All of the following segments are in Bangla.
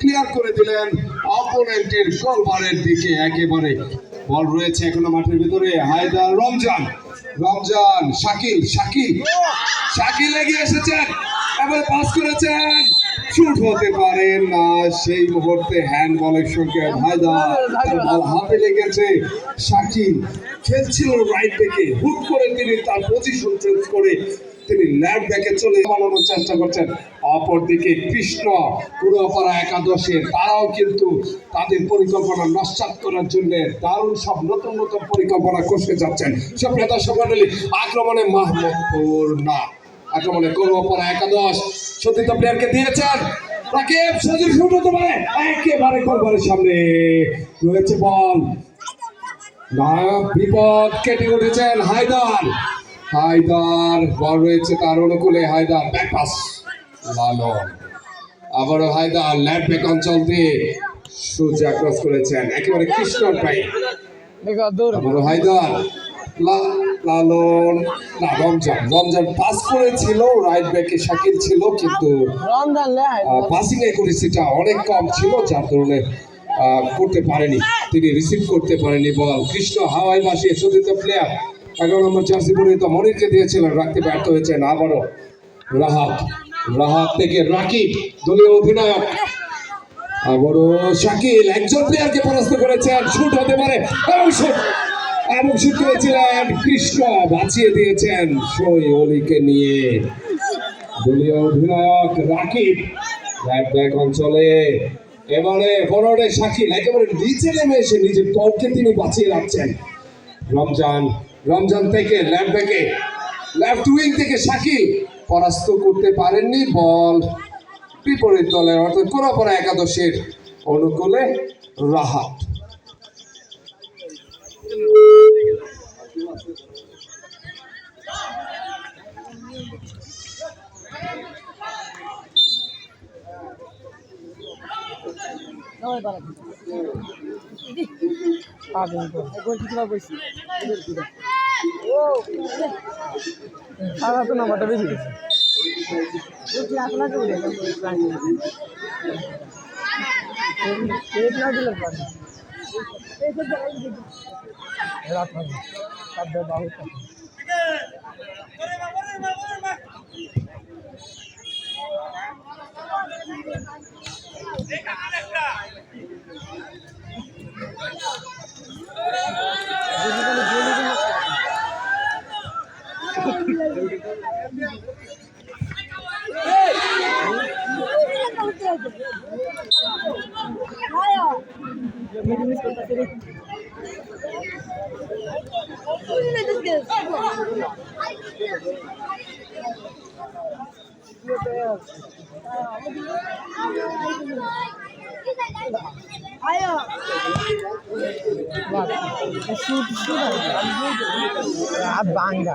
ক্লিয়ার করে দিলেন অপোনেন্টের দিকে একেবারে বল রয়েছে এখনও মাঠের ভিতরে, হায়দার রমজান রমজান, শাকিল শাকিল শাকিল এসেছেন পাস করেছেন শুট হতে পারেন না, সেই মুহূর্তে হ্যান্ড বলের সঙ্গে হায়দার হাতে লেগেছে, শাকিল খেলছিল রাইট থেকে হুট করে তিনি তার পজিশন চেঞ্জ করে তিনি ল্যাব ব্যাকে চলে বানানোর চেষ্টা করছেন। অপরদিকে কৃষ্ণ পুরোপাড়া একাদশে তারাও কিন্তু তাদের পরিকল্পনা নস্বাত করার জন্য দারুণ সব নতুন নতুন পরিকল্পনা করতে যাচ্ছেন। সব নেতা সভানলী আক্রমণে মাহমুদপুর না। আক্রমণে করোপাড়া একাদশ। সতীর্থ প্লেয়ারকে দিয়েছেন। সামনে রয়েছে বল। বিপদ কেটে উঠেছেন হায়দার। হায়দার বল রয়েছে তার অনুকূলে হায়দার ব্যাক পাস লালন আবারও হায়দার ল্যাব ব্যাক অঞ্চল দিয়ে সূর্য ক্রস করেছেন। একেবারে কৃষ্ণর পাই আবারও হায়দার লালন না রমজান। রমজান পাস করেছিল রাইট ব্যাকে শাকিল ছিল কিন্তু পাসিং একুরেসিটা অনেক কম ছিল যার কারণে আহ, করতে পারেনি। তিনি রিসিভ করতে পারেনি বল। কৃষ্ণ হাওয়াই বাসিয়ে চতুর্থ প্লেয়ার এগারো নম্বর জার্সি পরিহিত মনিরকে দিয়েছিলেন, রাখতে ব্যর্থ হয়েছেন আবারও রাহাত। রাহাত থেকে রাকিব, দলীয় অধিনায়ক। আবারও শাকিল, একজন প্লেয়ারকে পরাস্ত করেছেন শুট হতে পারে, এবং শুট এবং শুট করেছিলেন কৃষ্ণ, বাঁচিয়ে দিয়েছেন সই অলিকে নিয়ে। দলীয় অধিনায়ক রাকিব ব্যাক ব্যাক অঞ্চলে। এবারে ফরওয়ার্ডে শাকিল, একেবারে নিচে নেমে এসে নিজের দলকে তিনি বাঁচিয়ে রাখছেন। রমজান রমজান থেকে ল্যাফট ব্যাকে লেফট উইং থেকে শাকিল পরাস্ত করতে পারেননি, বল বিপরীত দলের, অর্থাৎ কোরাপাড়া একাদশের অনুকূলে রাহাত। তো গোল কিতনা বইছি? সারা তো নাম্বারটা বেশি গেছে যদি আপনার বলে Ayo. শুট শুট আর বাঙ্গা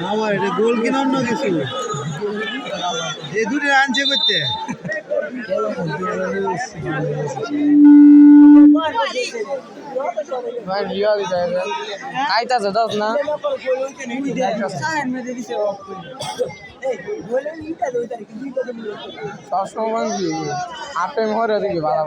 ভিডিও এটা গোল কিনা অন্য কিছু? এই দুটো আনছে করতে। আইতাছে দাও না? আপে মরে দেখি ভালো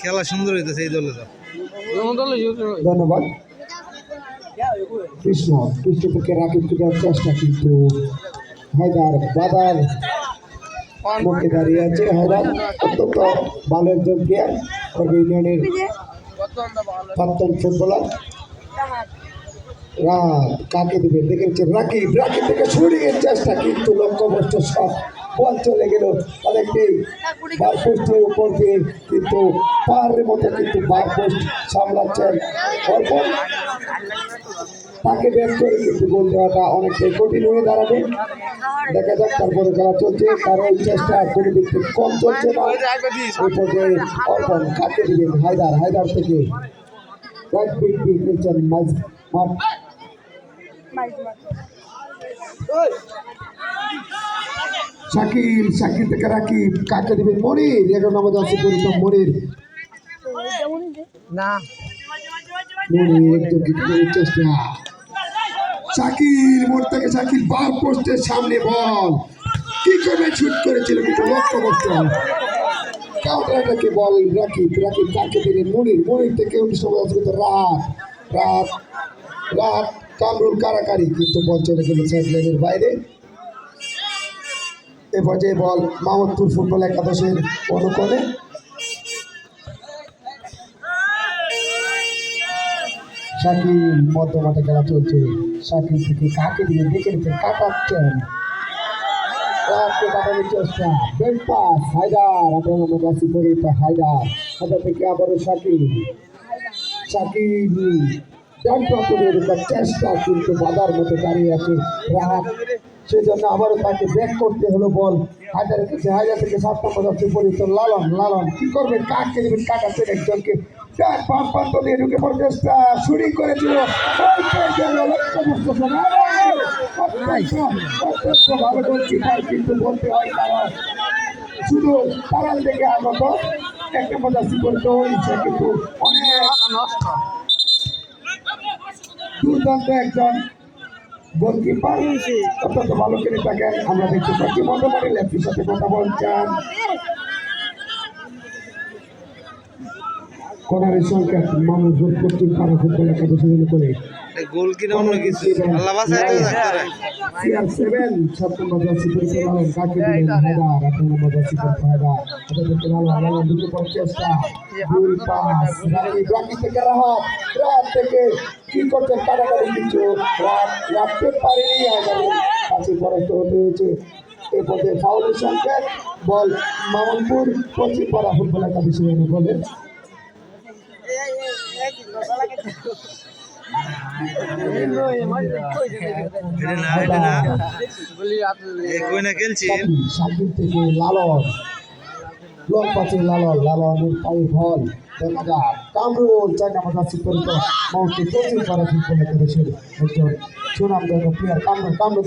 খেলা সুন্দর হইতেছে এই দলে ধন্যবাদ। কৃষ্ণ কৃষ্ণ থেকে রাকিবকে দেওয়ার চেষ্টা কিন্তু হায়দার বাদার মধ্যে দাঁড়িয়ে আছে। হায়দার, অত্যন্ত ভালো একজন প্লেয়ার ইউনিয়নের প্রাক্তন ফুটবলার রাত কাকে দিবে? দেখেছে রাকিব রাকিব থেকে ছড়িয়ে চেষ্টা কিন্তু লক্ষ্যবস্ত সব বল চলে গেল। অনেকটাই বার পোস্টের উপর দিয়ে কিন্তু পাহাড়ের মতো কিন্তু বার পোস্ট সামলাচ্ছেন। অর্পণ তাকে ব্যাট করে কিন্তু গোল দেওয়াটা অনেকটাই কঠিন হয়ে দাঁড়াবে। দেখা যাক তারপরে খেলা চলছে, কারণ চেষ্টা কোনো দিক থেকে কম চলছে না। পর্যায়ে অর্পণ, কাকে দিবেন? হায়দার হায়দার থেকে মাঝ মাঠ। শাকিল শাকিল থেকে রাকিব। কাকে দিবেন মনির। এগারো নম্বর আছে পরিচিত মনির। না। মনির চেষ্টা থেকে বার পোস্টের সামনে বল। কি করে শুট করেছিল কিন্তু লক্ষ্য করতে বল রাকিব। রাকিব কাকে দিলেন মনির। মনির থেকে উনিশ নম্বর রাত। রাত। রাত। কামরুল কারাকারি কিন্তু বল চলে গেল সাইড বাইরে। এ পর্যায়ে বল মাহমুদপুর ফুটবল একাদশের অনুকরণে শাকিল মধ্যমাঠে খেলা চলছে। শাকিল থেকে কাকে দিয়ে দেখে নিচ্ছেন কাটাচ্ছেন। হায়দার। হায়দার থেকে আবারও শাকিল। শাকিল ঢোকার চেষ্টা কিন্তু বাধার মতো দাঁড়িয়ে আছে রাহাত। সেজন্য আবারও তাকে ব্যাক করতে হলো বল। হায়দারের কাছে, হায়দার থেকে সাত নম্বর রাশি পরিত লালন লালন। কি করবেন কাকে দেবেন কাটাচ্ছেন একজনকে বাম প্রান্ত দিয়ে ঢুকে পড়ে। চেষ্টা শুরু করেছিল। ভালো গোলকিপার কিন্তু বলতে হয় কারণ শুধু তারাল দেখে আগত। একটা অনেক। দুর্দান্ত একজন গোলকিপার অত্যন্ত ভালো খেলে থাকেন। আমরা দেখতে পাচ্ছি মোটামুটি লেফটির সাথে কথা বলছেন। কনারের সংখ্যা মানুষ ভোট পশ্চিম পাড়া ফুটবল একাদশ করে গোল কিনা অন্য কিছু। আল্লাহ বাসায় হায়দার থেকে রাহাত রাত থেকে কি করছেন কাটাকাটি কিছু রাত রাখতে পারেনি হায়দারের কাছে পরাস্ত হয়েছে। এ পথে ফাউলের সংকেত। বল মামনপুর পশ্চিম পাড়া ফুটবল একাদশী বলে এটা না এটা না কই না খেলছেন সাকিব থেকে লালন লং পাশে লালন লালনের পায়ে বল দেখা যাক কামরুল নাম্বার যাচ্ছে পরিত মাউন্টে কোচিং করা ফুটবল একাদশের একজন সুনামধন্য প্লেয়ার কামরুল কামরুল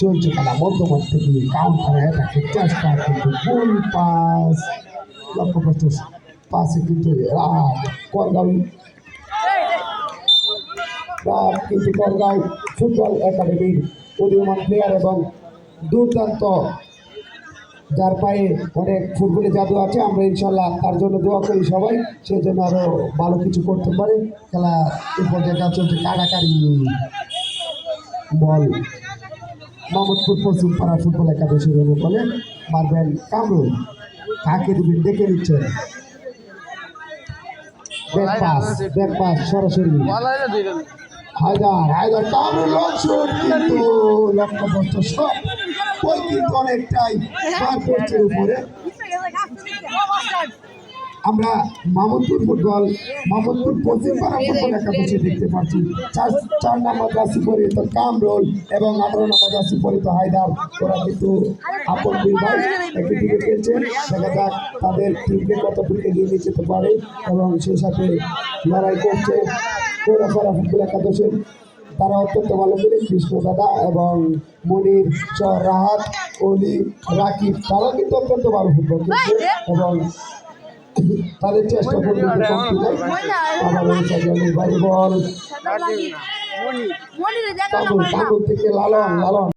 চলছে খেলা মধ্যমাঠ থেকে কাউন্টার অ্যাটাকের চেষ্টা কিন্তু ফুল পাস লক্ষ্যপ্রস্ত পাসে কিন্তু রাত করগাঁও রাত কিন্তু করগাঁও ফুটবল একাডেমির উদীয়মান প্লেয়ার এবং দুর্দান্ত যার পায়ে অনেক ফুটবলে জাদু আছে। আমরা ইনশাল্লাহ তার জন্য দোয়া করি সবাই। সেই জন্য আরও ভালো কিছু করতে পারে। খেলা পর্যায়ে যা চলছে। কাড়াকাড়ি। বল মোহাম্মদপুর পশ্চিম পাড়া ফুটবল একাদশীর বলে মারবেন কামরুল। কাকে দিবেন দেখে নিচ্ছেন সরাসরি। অনেকটাই আমরা মামুদপুর ফুটবল মামুদপুর পশ্চিম পাড়া ফুটবল একাদশী দেখতে পাচ্ছি। চার চার নম্বর রাশি পরিহিত কামরোল এবং আঠারো নম্বর রাশি পরিহিত হায়দার। ওরা কিন্তু আপন দুই একটি টিমে খেলছে। দেখা যাক তাদের টিমকে কতটুকু এগিয়ে নিয়ে যেতে পারে এবং সেই সাথে লড়াই করছে পৌরপাড়া ফুটবল একাদশের তারা অত্যন্ত ভালো করে কৃষ্ণ দাদা এবং মনির চর রাহাত অলি রাকিব তারা কিন্তু অত্যন্ত ভালো ফুটবল খেলছে এবং তাদের চেষ্টা করবে বাইরে বল মনি মনি রে জায়গা কাবুল কাবুল থেকে লালন লালন।